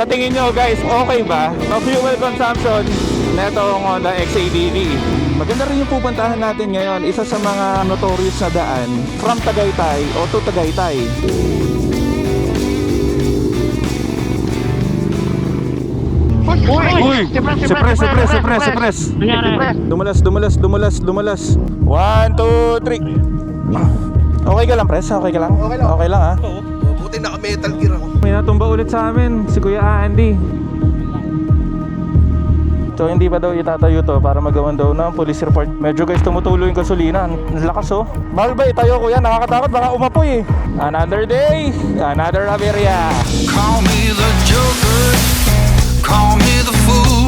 Sa tingin nyo guys, okay ba? So fuel consumption netong Honda XADV. Maganda rin yung pupuntahan natin ngayon, isa sa mga notorious na daan from Tagaytay o to Tagaytay. Uy! Pres, si Pres, si Pres. Dumulas, dumulas, dumulas, dumulas. One, two, three. Okay ka lang, Pres? Okay ka lang? Okay lang. Okay lang, ha? Buti naka-metal gear ako. May natumba ulit sa amin, si Kuya Andy. So hindi pa daw itatayo to para magawan daw ng police report. Medyo guys tumutulo yung gasolina. Ang lakas oh. Mahal ba itayo kuya? Nakakatakot baka umapoy eh. Another day, another Averia. Call me the Joker, call me the fool.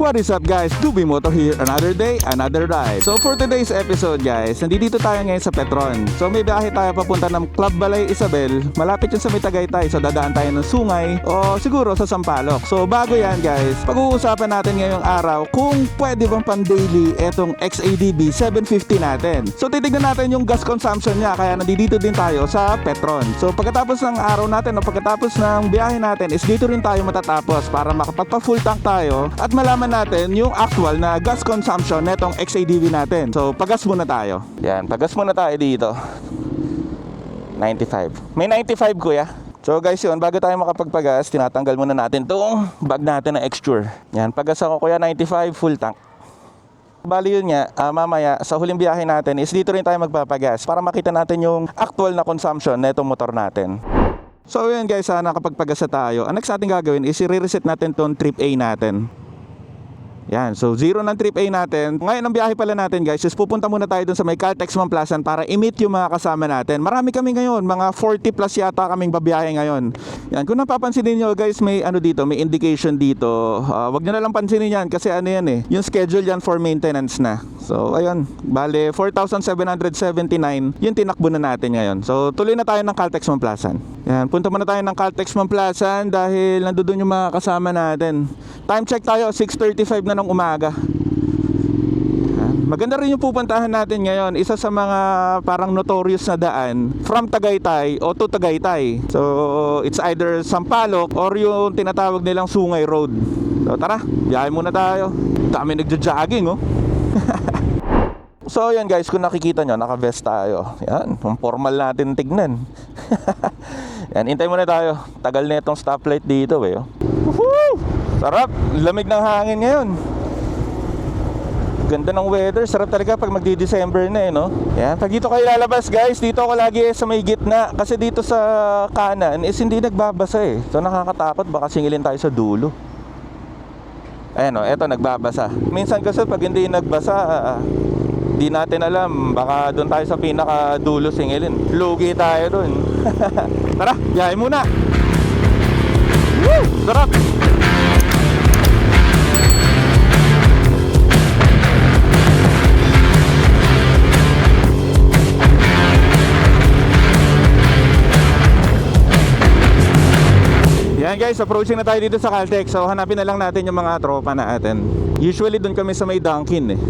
What is up guys? Dubi Moto here. Another day, another ride. So for today's episode guys, nandito tayo ngayon sa Petron. So may biyahe tayo papunta ng Club Balay Isabel. Malapit yun sa may Tagaytay. So dadaan tayo ng Sungay o siguro sa Sampaloc. So bago yan guys, pag-uusapan natin ngayong araw kung pwede bang pan daily etong XADB 750 natin. So titignan natin yung gas consumption niya kaya nandito din tayo sa Petron. So pagkatapos ng araw natin o pagkatapos ng biyahe natin is dito rin tayo matatapos para makapagpa full tank tayo at malaman natin yung actual na gas consumption netong XADV natin. So pagas muna tayo. Yan, pagas muna tayo dito. 95. May 95 kuya. So guys yun, bago tayo makapagpagas, tinatanggal muna natin tong bag natin na exture. Yan, pagas ako kuya 95 full tank. Bali yun nga, ah, mamaya sa huling biyahe natin is dito rin tayo magpapagas para makita natin yung actual na consumption na itong motor natin. So yun guys, ah, nakapagpagas na tayo. Ang next natin gagawin is i-reset natin tong trip A natin. Yan, so zero ng trip A natin. Ngayon ang biyahe pala natin guys is pupunta muna tayo dun sa may Caltex Mamplasan para i-meet yung mga kasama natin. Marami kami ngayon, mga 40 plus yata kaming babiyahe ngayon. Yan, kung napapansin niyo guys, may ano dito, may indication dito. Ah, wag niyo na lang pansinin yan kasi ano yan eh, yung schedule yan for maintenance na. So ayun, bale 4,779 yung tinakbo na natin ngayon. So tuloy na tayo ng Caltex Mamplasan. Yan, punta muna tayo ng Caltex Mamplasan dahil nandoon yung mga kasama natin. Time check tayo, 6.35 na ng umaga. Maganda rin yung pupuntahan natin ngayon. Isa sa mga parang notorious na daan from Tagaytay o to Tagaytay. So, it's either Sampaloc or yung tinatawag nilang Sungay Road. So, tara, biyahe muna tayo. Dami nagja-jogging, oh. So, yan guys, kung nakikita nyo, naka-vest tayo. Yan, formal natin tignan. yan, hintay muna tayo. Tagal na itong stoplight dito, eh. oh. Woohoo! Sarap, lamig ng hangin ngayon. Ganda ng weather, sarap talaga pag magdi-December na eh, no? Yan, pag dito kayo lalabas guys, dito ako lagi sa may gitna. Kasi dito sa kanan is hindi nagbabasa eh. So nakakatakot, baka singilin tayo sa dulo. Ayan o, eto nagbabasa. Minsan kasi pag hindi nagbasa, di natin alam, baka doon tayo sa pinaka dulo singilin. Lugi tayo doon. Tara, biyahe muna. Woo! Sarap! Guys, approaching na tayo dito sa Caltex. So hanapin na lang natin yung mga tropa natin. Usually doon kami sa may Dunkin eh.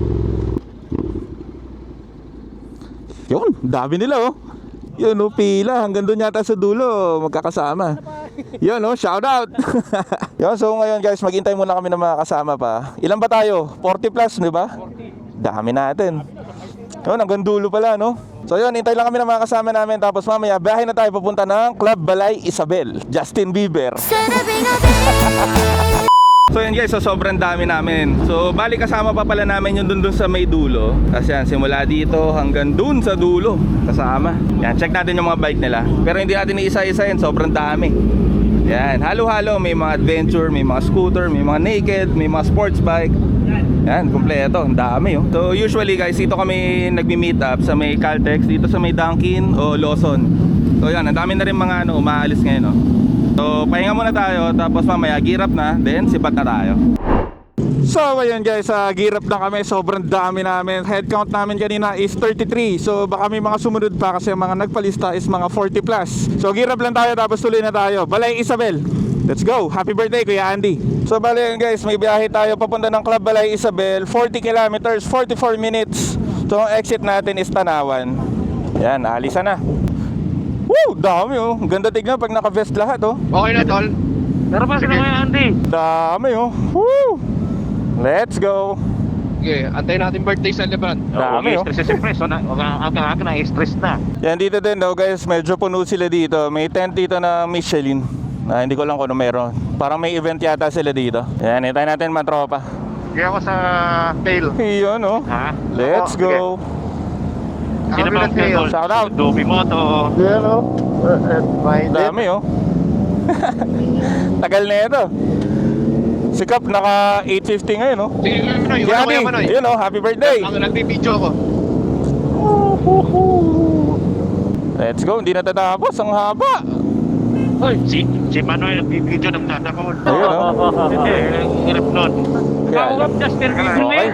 Yun, dami nila oh. Yun oh, pila. Hanggang doon yata sa dulo, magkakasama. Yun oh, shout out. Yun, so ngayon guys, maghintay muna kami ng mga kasama pa. Ilan ba tayo? 40 plus, di ba? 40. Dami natin. Yun, hanggang dulo pala, no? So yun, hintay lang kami ng mga kasama namin. Tapos mamaya, biyahe na tayo papunta ng Club Balay Isabel. Justin Bieber. So yun guys, so sobrang dami namin. So bali kasama pa pala namin yung dun dun sa may dulo. Kasi yan, simula dito hanggang dun sa dulo. Kasama. Yan, check natin yung mga bike nila. Pero hindi natin iisa-isa yan, sobrang dami. Yan, halo-halo. May mga adventure, may mga scooter, may mga naked, may mga sports bike. Yan, kumpleto. Ang dami oh. So usually guys, dito kami nagmi-meet up sa may Caltex, dito sa may Dunkin o Lawson. So yan, ang dami na rin mga ano, umaalis ngayon oh. So pahinga muna tayo, tapos mamaya gear up na, then sipat na tayo. So ayun guys, uh, gear up na kami, sobrang dami namin. Head count namin kanina is 33. So baka may mga sumunod pa kasi mga nagpalista is mga 40 plus. So gear up lang tayo tapos tuloy na tayo. Balay Isabel. Let's go. Happy birthday Kuya Andy. So bali yun guys, may biyahe tayo papunta ng Club Balay Isabel, 40 kilometers, 44 minutes. So ang exit natin is Tanawan. Yan, alisan na. Woo! Dami oh. Ganda tignan pag naka-vest lahat oh. Okay na, tol. Pero pa sila kaya Andy. Dami oh. Woo! Let's go. Sige, antayin natin birthday celebrant. Dami, oh. stress stress. So, na, ang ang na stress na. Yan dito din daw guys, medyo puno sila dito. May tent dito na Michelin. Na hindi ko lang kung ano meron. Parang may event yata sila dito. Yan, hintayin natin matropa. Kaya ako sa tail. Iyon oh. Ha? Let's Oo, go. Sino ba ang tail? Shout out. Dobi mo to. Yan o. Dami oh. Tagal na ito. Si Cap naka 850 ngayon oh. Sige, Manoy. Si Wala Adi, kuya Manoy. yun oh, happy birthday. Ang nagbibideo ako. Let's go, hindi natatapos, ang haba. Hoy, si si Manuel nagbibideo ng tatakon. Ayun, oh. Hindi, hirap nun. Yan. Kaugap Justin Okay.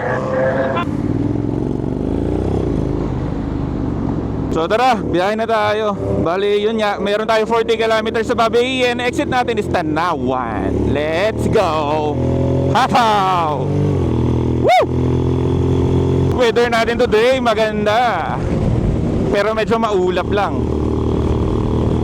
So tara, biyahe na tayo. Bali, yun nga, meron tayo 40 kilometers sa Babayin. Exit natin is Tanawan. Let's go! Hapaw! Woo! Weather natin today, maganda. Pero medyo maulap lang.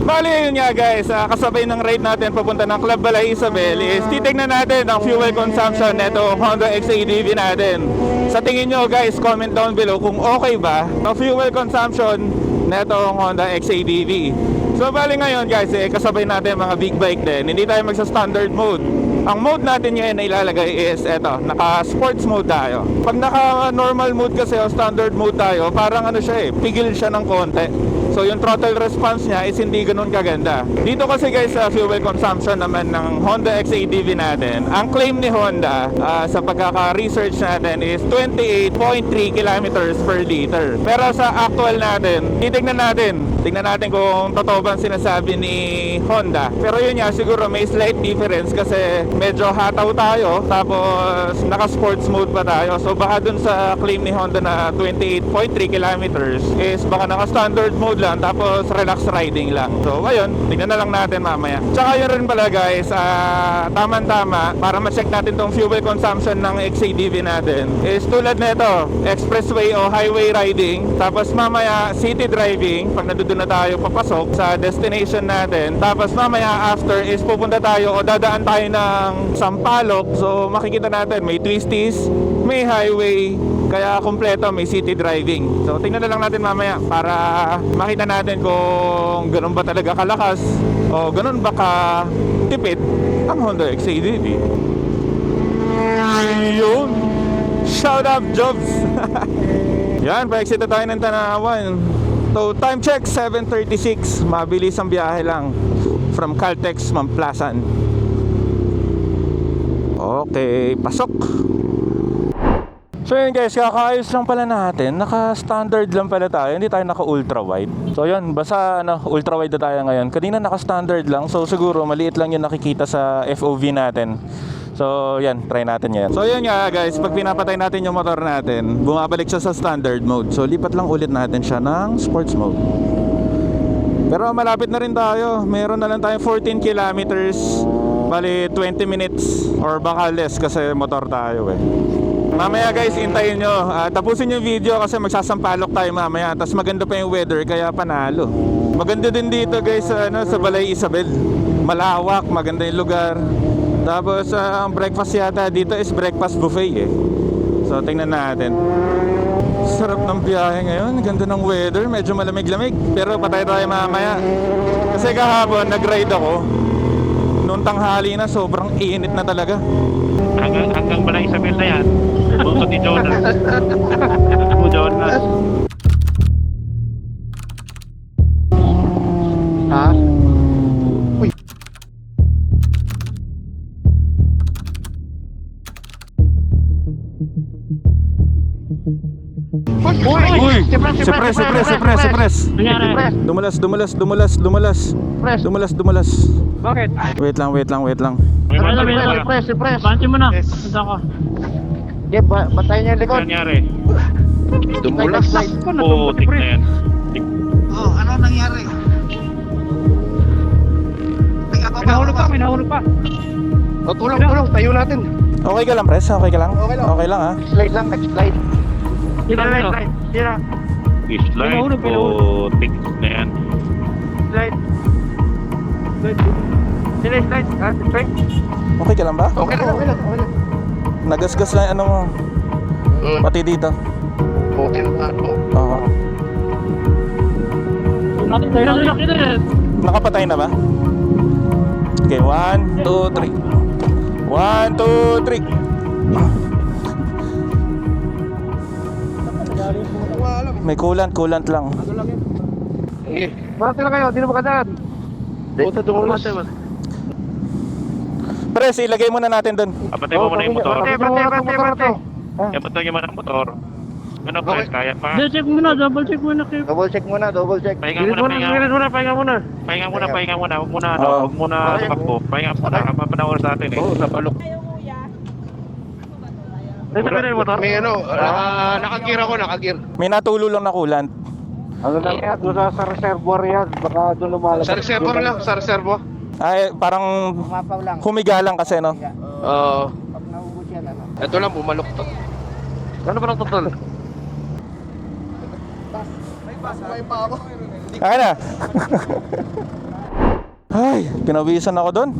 Bali yun nga guys, ah, kasabay ng ride natin papunta ng Club Balay Isabel is titignan natin ang fuel consumption neto Honda XADV natin. Sa tingin nyo guys, comment down below kung okay ba ang fuel consumption neto Honda XADV. So bali ngayon guys, eh, kasabay natin mga big bike din, hindi tayo magsa standard mode. Ang mode natin ngayon na ilalagay is eto, naka sports mode tayo. Pag naka normal mode kasi o standard mode tayo, parang ano siya eh, pigil siya ng konti. So yung throttle response niya is hindi ganun kaganda. Dito kasi guys sa fuel consumption naman ng Honda XADV natin, ang claim ni Honda ah, sa pagkaka-research natin is 28.3 kilometers per liter. Pero sa actual natin, titignan natin, tignan natin kung totoo ba sinasabi ni Honda. Pero yun nga, siguro may slight difference kasi medyo hataw tayo tapos naka sports mode pa tayo. So baka dun sa claim ni Honda na 28.3 kilometers is baka naka standard mode lang tapos relax riding lang. So ayun, tignan na lang natin mamaya. Tsaka yun rin pala guys, ah, tama-tama para ma-check natin tong fuel consumption ng XADV natin is tulad nito, expressway o highway riding tapos mamaya city driving pag nandoon na tayo papasok sa destination natin tapos mamaya after is pupunta tayo o dadaan tayo ng Sampaloc so makikita natin may twisties may highway kaya kompleto may city driving. So tingnan na lang natin mamaya para makita natin kung ganun ba talaga kalakas o ganun ba ka tipid ang Honda XADV yun shout out jobs. Yan pa-exit na tayo ng Tanawan. So time check 7.36 mabilis ang biyahe lang from Caltex Mamplasan okay pasok So yun guys, kakaayos lang pala natin. Naka-standard lang pala tayo. Hindi tayo naka-ultra wide. So yun, basta ano, ultra wide na tayo ngayon. Kanina naka-standard lang. So siguro maliit lang yung nakikita sa FOV natin. So yan, try natin yan. So yun nga guys, pag pinapatay natin yung motor natin, bumabalik siya sa standard mode. So lipat lang ulit natin siya ng sports mode. Pero malapit na rin tayo. Meron na lang tayong 14 kilometers. Bali 20 minutes or baka less kasi motor tayo eh. Mamaya guys, intayin nyo. Ah, tapusin yung video kasi magsasampalok tayo mamaya. Tapos maganda pa yung weather kaya panalo. Maganda din dito guys sa, ano, sa Balay Isabel. Malawak, maganda yung lugar. Tapos ah, ang breakfast yata dito is breakfast buffet eh. So tingnan natin. Sarap ng biyahe ngayon. Ganda ng weather. Medyo malamig-lamig. Pero patay tayo mamaya. Kasi kahapon nag-ride ako. Noong tanghali na sobrang init na talaga. Hanggang, hanggang ba Isabel na yan? Bunso ni Jonas. Mo Jonas. Ha? Uy. Uy! Pres, si Pres. Nangyari? Dumulas, dumulas, dumulas, dumulas. Pres. Dumulas, dumulas. Bakit? Wait lang, wait lang, wait lang. May Pres, mata- pres, pres, pres, pres. Banti mo na. Punta ko. Okay, ba niya yung likod. Nangyari? Dumulas. Putik na yan. Oh, ano nangyari? Pinahulog pa, pinahulog pa. Oh, tulong, tulong. Tayo natin. Okay ka lang, Pres? Okay ka lang? Okay lang. Okay lang, ha? Slide lang, slide. Slide, slide. Tira. Slide, putik na yan. Slide. Ah, slide. Okay ka lang ba? Okay lang, okay lang, okay lang. Nagasgas lang ano mo. Mm, Pati dito. Okay lang ako. Oo. Laki na. Nakapatay na ba? Okay, one, two, three. One, two, three. May kulant, kulant lang. Sige. Bakit sila kayo? Di na makadaan. Puta dumulas. Pres, ilagay muna natin doon. Apatay mo muna yung motor. Bate, bate, bate, bate. Apatay mo muna ang motor. Ano, Okay. Pres? Kaya pa? check muna, double check muna kayo. Double check muna, double check. Pahinga muna, pahinga. muna, pahinga muna. Pahinga muna, pahinga muna. Huwag muna, ano, Oo. huwag muna tumakbo. Pahinga muna. Kapapanawar sa atin eh. Oo, napalok. Dito na yung motor. May ano, naka, nakagear ako, nakagear. May natulo lang na kulant. Ano lang yan? Doon sa, sa reservoir yan. Baka doon lumalabas. Sa reservoir lang, sa reservoir. Ay, parang Mapaw lang. humiga lang kasi, no? Oo. Pag naubos yan, ano? ito lang, bumalok to. Ano ba ng total? Akin na. Ay, pinawisan ako doon.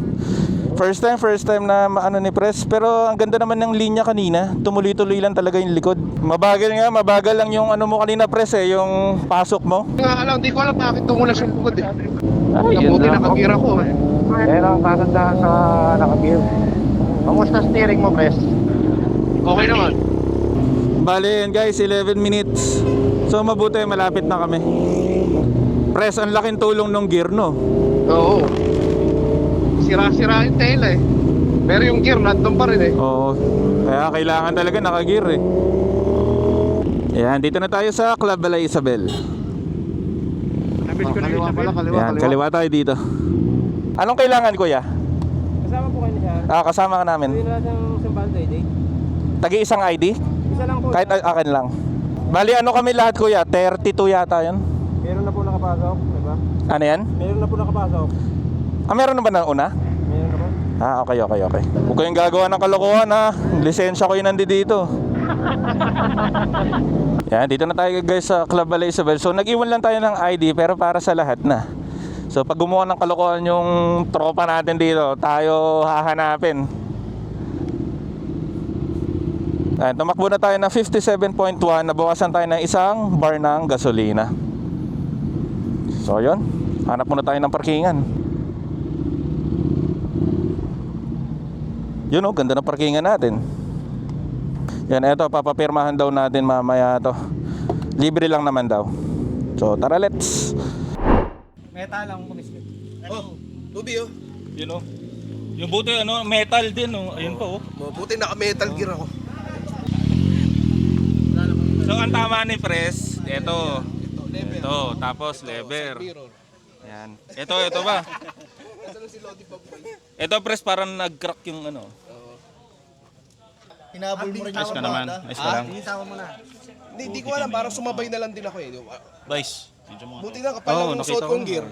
First time, first time na maano ni Press. Pero ang ganda naman ng linya kanina. Tumuloy-tuloy lang talaga yung likod. Mabagal nga, mabagal lang yung ano mo kanina Press eh, yung pasok mo. Nga alam, hindi ko alam bakit tumulas yung likod eh. Ay, Kabuti nakagear ako eh. Yan ang tatandaan sa nakagear. Kamusta steering mo, Pres? Okay naman. Bale yan guys, 11 minutes. So mabuti, malapit na kami. Press, ang laking tulong ng gear no. Oo. Sira-sira yung tail eh. Pero yung gear, nandun pa rin eh. Oo. Kaya kailangan talaga naka-gear eh. Yan, dito na tayo sa Club Balay Isabel. Oh, kaliwa pala, kaliwa, Yan, kaliwa tayo dito. Anong kailangan kuya? Kasama po kayo niya. Ah, kasama ka namin. Wala siyang Sambal Day. Tagi isang ID? Isa lang po. Kahit a- akin lang. Bali ano kami lahat kuya? 32 yata yun. Meron na po nakapasok, di ba? Ano yan? Meron na po nakapasok. Ah, meron na ba na una? Meron na po. Ah, okay, okay, okay. Huwag kayong gagawa ng kalokohan ha. Lisensya ko yun nandito dito. Yan, dito na tayo guys sa Club Balay. So nag-iwan lang tayo ng ID pero para sa lahat na. So pag gumawa ng kalokohan yung tropa natin dito, tayo hahanapin. Ayan, tumakbo na tayo ng 57.1, nabawasan tayo ng isang bar ng gasolina. So yun, hanap muna tayo ng parkingan. Yun oh, ganda ng parkingan natin. Yan, eto, papapirmahan daw natin mamaya to. Libre lang naman daw. So, tara let's. Meta lang kumiskit. Tubi oh. Yun oh. Yung buti ano, metal din oh. Ayun pa oh. Buti naka-metal gear ako. So, ang tama ni Pres, eto. Ito, tapos lever. Yan. Ito, ito ba? Ito, Pres, parang nag-crack yung ano. Hinabol mo rin Ayos ka naman. Ayos ka lang. Hindi, hindi ko alam. Parang sumabay na lang din ako eh. Vice. Medyo mo. Buti na kapal Oo, ng nakita suot ko kong na. gear.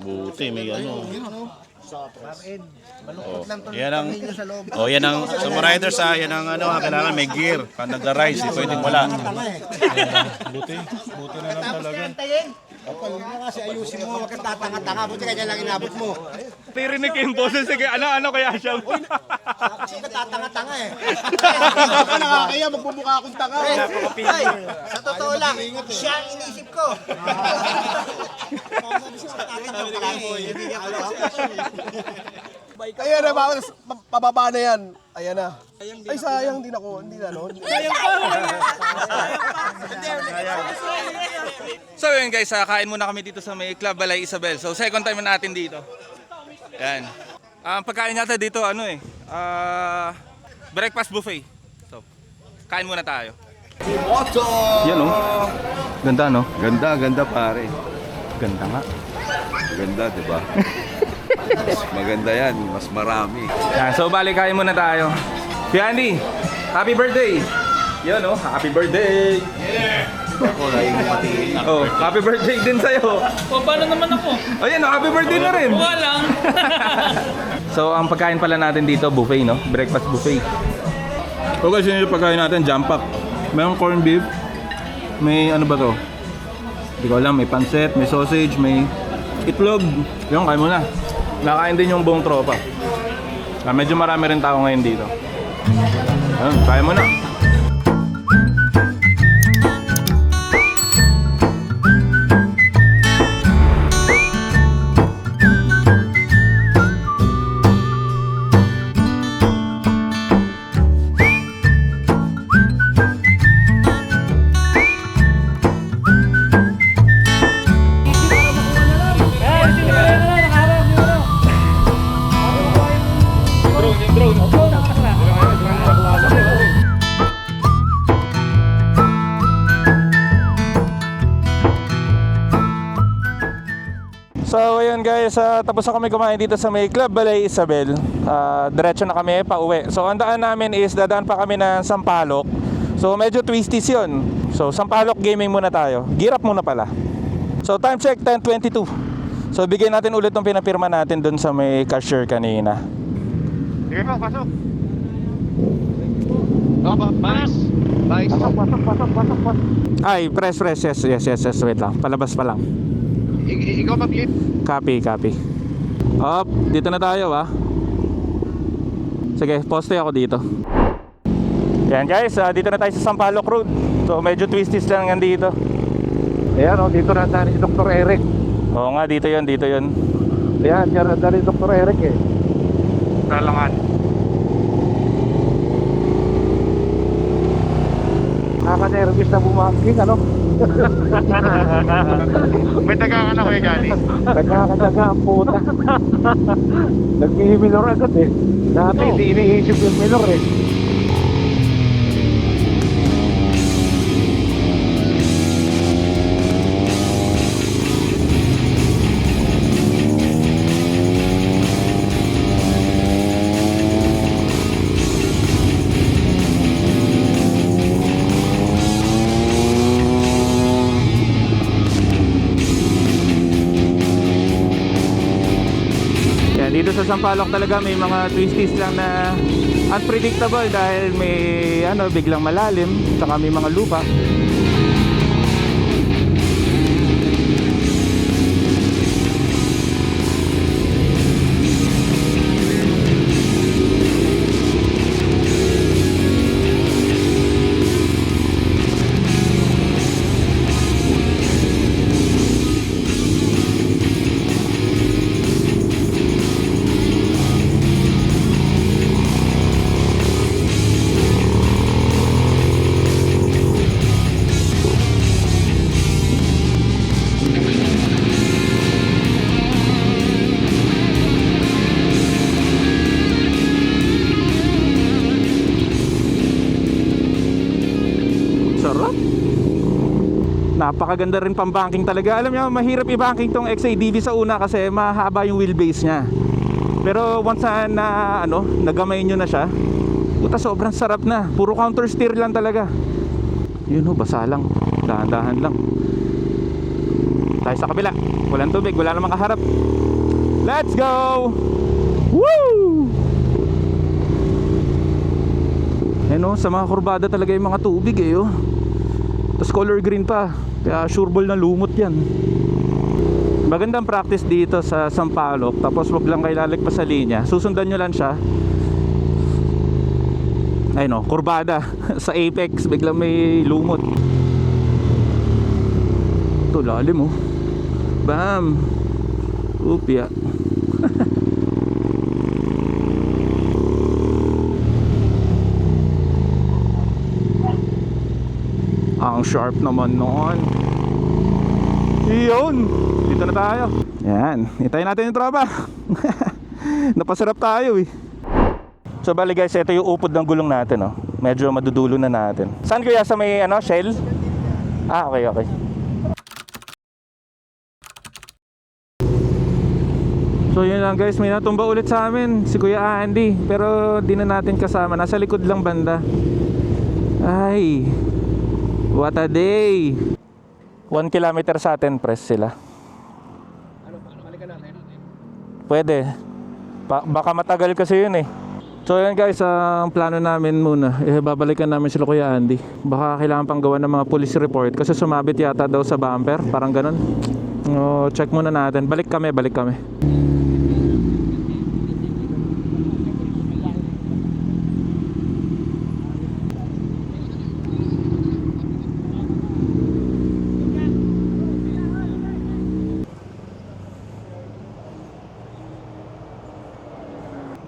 Buti, may ano. Malungkot lang to. Yan ang, sa loob. oh, yan ang, sa mga riders ha, yan ang ano, ha, kailangan may gear. Pag nagra-rise, eh, pwedeng wala. Kapal mo kasi ayusin mo. Huwag kang tatanga-tanga. Buti kanya lang inabot mo. Tirinig yung boses. Sige, ano, ano kaya siya? Kasi ka tatanga-tanga eh. Pa nakakaya. Magbubuka akong tanga. Ay, sa totoo lang, siya ang inisip ko. Ayan na, bakit pababa na yan. Ayan na. Ay, sayang din ako. Hindi na, no? So yun guys, ah, kain muna kami dito sa may Club Balay Isabel. So second time na natin dito. Yan. Ang pagkain natin dito ano eh, ah, breakfast buffet. So, kain muna tayo. Yan oh. Ganda no? Ganda, ganda pare. Ganda nga. Ganda, di ba? Mas maganda yan, mas marami. Yan, so bali kain muna tayo. Si Andy, happy birthday! Yan oh, happy birthday! Oh, happy birthday din sa'yo. O, paano naman ako? Ayan, oh, happy birthday na rin. lang. So, ang pagkain pala natin dito, buffet, no? Breakfast buffet. So guys, yun yung pagkain natin, jump up. Mayroong corned beef. May ano ba to? Hindi ko alam, may pancet, may sausage, may Itlog. Yung kain mo na. Nakain din yung buong tropa. Ah, medyo marami rin tao ngayon dito. Ayun, kaya mo na. Tapos na kami kumain dito sa may Club Balay Isabel. Ah, diretso na kami pa uwi. So ang daan namin is dadaan pa kami ng Sampaloc. So medyo twisties yun. So Sampaloc gaming muna tayo. Gear up muna pala. So time check 10.22. So bigyan natin ulit ng pinapirma natin dun sa may cashier kanina. Sige po, pasok. Opo, nice. Nice. Pasok, pasok, pasok, pasok, pasok. Ay, press, press, yes, yes, yes, yes, wait lang. Palabas pa lang. I- ikaw mag-lead. Copy, copy. Up, dito na tayo ah. Sige, poste ako dito. Yan guys, ah, dito na tayo sa Sampaloc Road. So medyo twisties lang yan dito. Ayan, oh, dito na si Dr. Eric. Oo nga, dito yon dito yon Ayan, dyan na si Dr. Eric eh. Talangan. Nakaka-nervous na bumangking, ano? May taga ka na kuya Johnny. Nagkakadaga ang puta. Nagmihiminor agad eh. Dati hindi iniisip yung minor eh. Yan, dito sa Sampaloc talaga may mga twisties lang na unpredictable dahil may ano, biglang malalim, saka may mga lupa. Napakaganda rin pang banking talaga. Alam niyo, mahirap i-banking tong XADV sa una kasi mahaba yung wheelbase niya. Pero once na, na ano, nagamay nyo na siya, puta sobrang sarap na. Puro counter steer lang talaga. Yun ho, basa lang. Dahan-dahan lang. Tayo sa kabila. Walang tubig, wala namang kaharap. Let's go! Woo! Eh no, sa mga kurbada talaga yung mga tubig eh oh. Tapos color green pa. Kaya sure ball na lumot yan. Magandang practice dito sa Sampaloc. Tapos wag lang kayo lalagpas sa linya. Susundan nyo lang siya. Ay no, kurbada. sa apex, biglang may lumot. Ito, lalim oh. Bam! Upya. Ang sharp naman noon. Iyon! Dito na tayo. Yan. Hintayin natin yung tropa. Napasarap tayo eh. So bali guys, ito yung upod ng gulong natin oh. Medyo madudulo na natin. Saan kuya sa may ano, shell? Ah, okay, okay. So yun lang guys, may natumba ulit sa amin si Kuya Andy pero di na natin kasama, nasa likod lang banda. Ay. What a day. 1 kilometer sa atin press sila. Pwede. Ba- baka matagal kasi yun eh. So yun guys, ang plano namin muna, eh, babalikan namin sila Kuya Andy. Baka kailangan pang gawa ng mga police report kasi sumabit yata daw sa bumper, parang ganun. Oh, check muna natin. Balik kami, balik kami.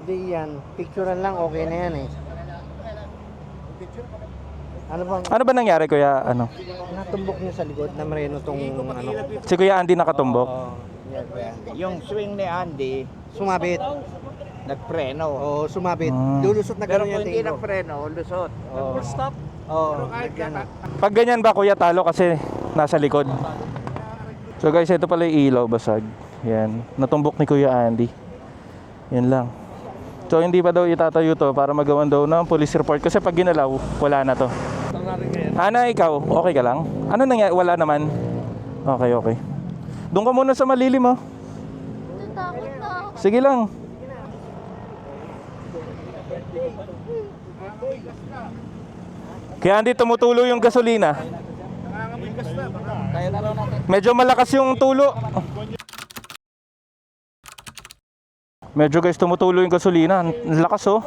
Hindi yan. Picturean lang, okay na yan eh. Ano bang Ano ba nangyari kuya? Ano? natumbok niyo sa likod na mereno tong ano? Si Kuya Andy nakatumbok. Yan? Yung swing ni Andy, Sumabit. nagpreno. Oo, sumabit. Ah. Lulusot na Pero gano'n kung yung hindi tingin ko. nagpreno, lusot. Oo. stop. Oo, nagano. Pag ganyan ba kuya talo kasi nasa likod. So guys, ito pala yung ilaw basag. Yan. Natumbok ni Kuya Andy. Yan lang. So hindi pa daw itatayo to para magawan daw ng police report kasi pag ginalaw, wala na to. Ana, ikaw, okay ka lang? Ano nangyari? Wala naman. Okay, okay. Doon ka muna sa malilim oh. Na ako. Sige lang. Kaya hindi tumutulo yung gasolina. Medyo malakas yung tulo. Medyo guys tumutulo yung gasolina. Ang lakas oh.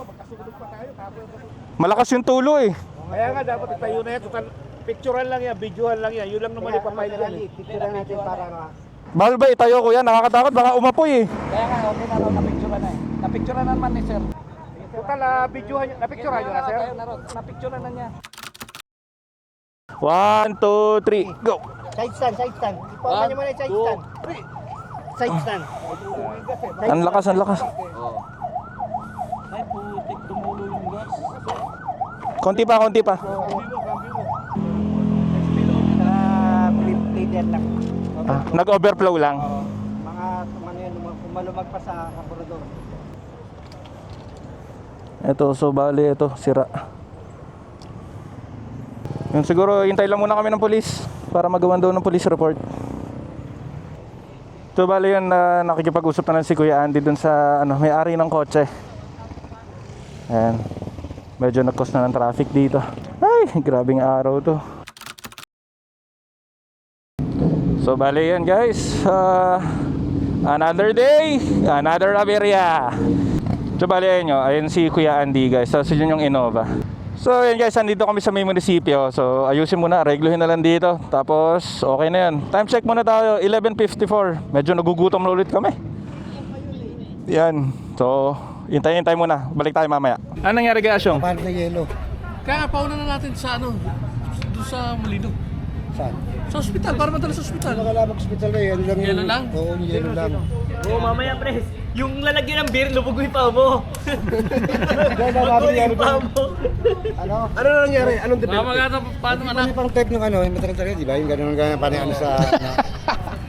Malakas yung tulo eh. Kaya nga dapat itayo na yan. Total, picturean lang yan, videohan lang yan. Yun lang naman ipapahid ko. Picturean natin para ano. Bahal ba itayo kuya? Nakakatakot baka umapoy eh. Kaya nga, okay na raw, napicturean na eh. Napicturean na naman ni sir. Total, uh, videohan nyo. Napicturean nyo na sir? Napicturean na niya. One, two, three, go! Side stand, side stand. Ipawakan niyo muna yung side stand. Side stand. Ang lakas, ang lakas. Ay, putik, tumulo yung gas. Konti pa, konti pa. Leader lang. Ah, nag-overflow lang. Mga ano yun, kumalumag pa sa kaburador. Ito, so bali ito, sira. Yung siguro, hintay lang muna kami ng polis para magawan daw ng police report. So bali yan na nakikipag-usap na lang si Kuya Andy dun sa ano, may-ari ng kotse. Ayan. Medyo nag-cause na ng traffic dito. Ay, grabing araw to. So bali yan guys. Ah, another day, another Aberia. So bali nyo, ayun si Kuya Andy guys. Tapos yun yung Innova. So yan guys, nandito kami sa may munisipyo. So ayusin muna, regluhin na lang dito. Tapos okay na yan. Time check muna tayo, 11.54. Medyo nagugutom na ulit kami. Yan. So, hintay-hintay muna. Balik tayo mamaya. Ano nangyari kay Asyong? Paano na yelo? Kaya pauna na natin sa ano, doon sa Molino. Saan? Sa ospital, para madala sa ospital. Nakalabag hospital na yelo lang. Yelo lang? Oo, yelo lang. Oo, mamaya pres. Yung lalagyan ng beer, pa mo. Dahil na namin yelo pa doon. mo. Ano? Ano na nangyari? Anong Mga mga paano Ano anak? yung parang type ng ano, yung matagal-tagal, di ba? Yung gano'n gano'n parang ano sa...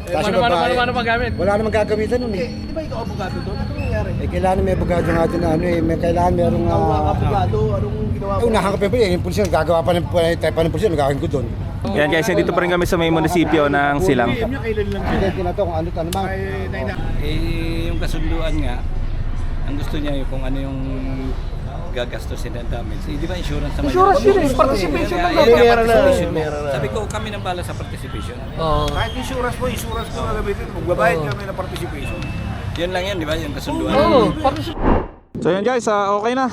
Eh, Paano, paano, paano, paano magamit? Wala namang gagamitan nun eh. Di ba ikaw abogado doon? Ano nangyari? Eh, kailangan may abogado nga din na ano eh. May kailangan merong... Ang Uh, abogado, anong ginawa eh, mo? unahan ka pa eh. Yung pulisya, gagawa pa ng type pa ng pulisya, gagawin ko doon. Yan guys, dito pa rin kami sa may munisipyo ng Silang. Hindi, kinato kung ano ano mang. Eh, yung kasunduan nga, ang gusto niya yung kung ano yung gagastusin ng damage. Eh, di ba insurance naman? Insurance yun eh, participation lang. Meron na. Sabi ko, kami nang bala sa participation. Kahit insurance mo, insurance mo gagamitin. Magbabayad kami ng participation. Yun lang yan, di ba? Yung kasunduan. So yun guys, ah, okay na.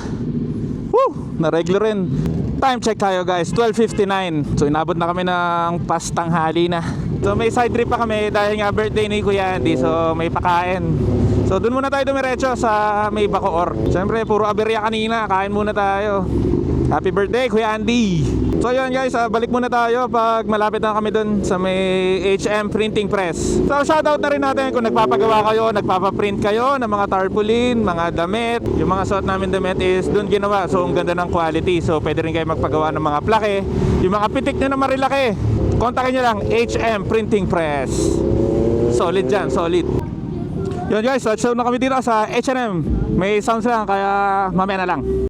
Woo! Na-regular rin. Time check tayo guys, 12.59. So inabot na kami ng pastanghali na. So may side trip pa kami dahil nga birthday ni Kuya Andy. So may pakain. So dun muna tayo dumiretso sa may Bacoor. Siyempre puro aberya kanina, kain muna tayo. Happy birthday Kuya Andy! So yun guys, ah, balik muna tayo pag malapit na kami dun sa may HM Printing Press. So shoutout na rin natin kung nagpapagawa kayo, nagpapaprint kayo ng mga tarpaulin, mga damit. Yung mga suot namin damit is dun ginawa. So ang ganda ng quality. So pwede rin kayo magpagawa ng mga plake. Yung mga pitik nyo na marilaki. Kontakin nyo lang HM Printing Press. Solid dyan, solid. Yun guys, so na kami dito sa H&M. May sounds lang kaya mamaya na lang.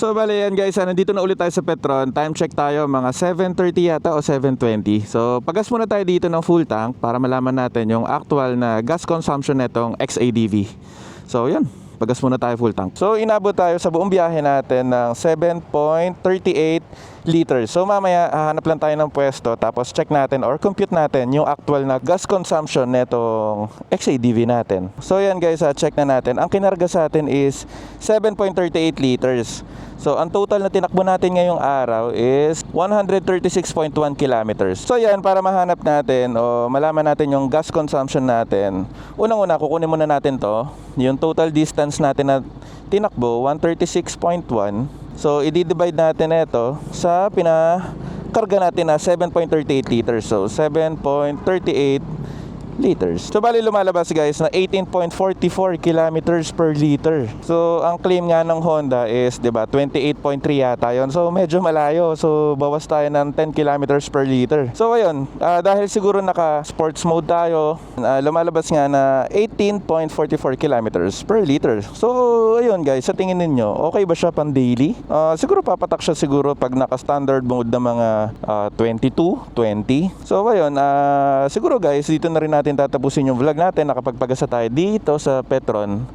So bale yan guys, ah, nandito na ulit tayo sa Petron. Time check tayo mga 7.30 yata o 7.20. So pagas muna tayo dito ng full tank para malaman natin yung actual na gas consumption netong XADV. So yan, pagas muna tayo full tank. So inabot tayo sa buong biyahe natin ng 7.38 liters. So mamaya hahanap lang tayo ng pwesto tapos check natin or compute natin yung actual na gas consumption netong XADV natin. So yan guys, ah, check na natin. Ang kinarga sa atin is 7.38 liters. So ang total na tinakbo natin ngayong araw is 136.1 kilometers. So yan, para mahanap natin o malaman natin yung gas consumption natin, unang-una kukunin muna natin to, yung total distance natin na tinakbo, 136.1. So i-divide natin ito sa pinakarga natin na 7.38 liters. So 7.38 liters. So bali lumalabas guys na 18.44 kilometers per liter. So ang claim nga ng Honda is 'di ba 28.3 yata 'yon. So medyo malayo. So bawas tayo ng 10 kilometers per liter. So ayun, ah, dahil siguro naka sports mode tayo, ah, lumalabas nga na 18.44 kilometers per liter. So ayun guys, sa tingin ninyo, okay ba siya pang daily? Ah, siguro papatak siya siguro pag naka standard mode ng mga ah, 22, 20. So ayun, ah, siguro guys, dito na rin natin tatapusin yung vlog natin. Nakapagpagasa tayo dito sa Petron.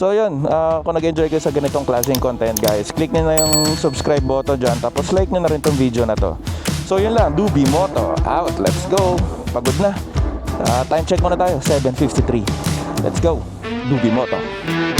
So yun, ah, kung nag-enjoy kayo sa ganitong klaseng content guys, click nyo na yung subscribe button dyan, tapos like nyo na rin tong video na to. So yun lang, Dubi Moto, out, let's go. Pagod na. Ah, time check muna tayo, 7.53. Let's go, Dubi Moto.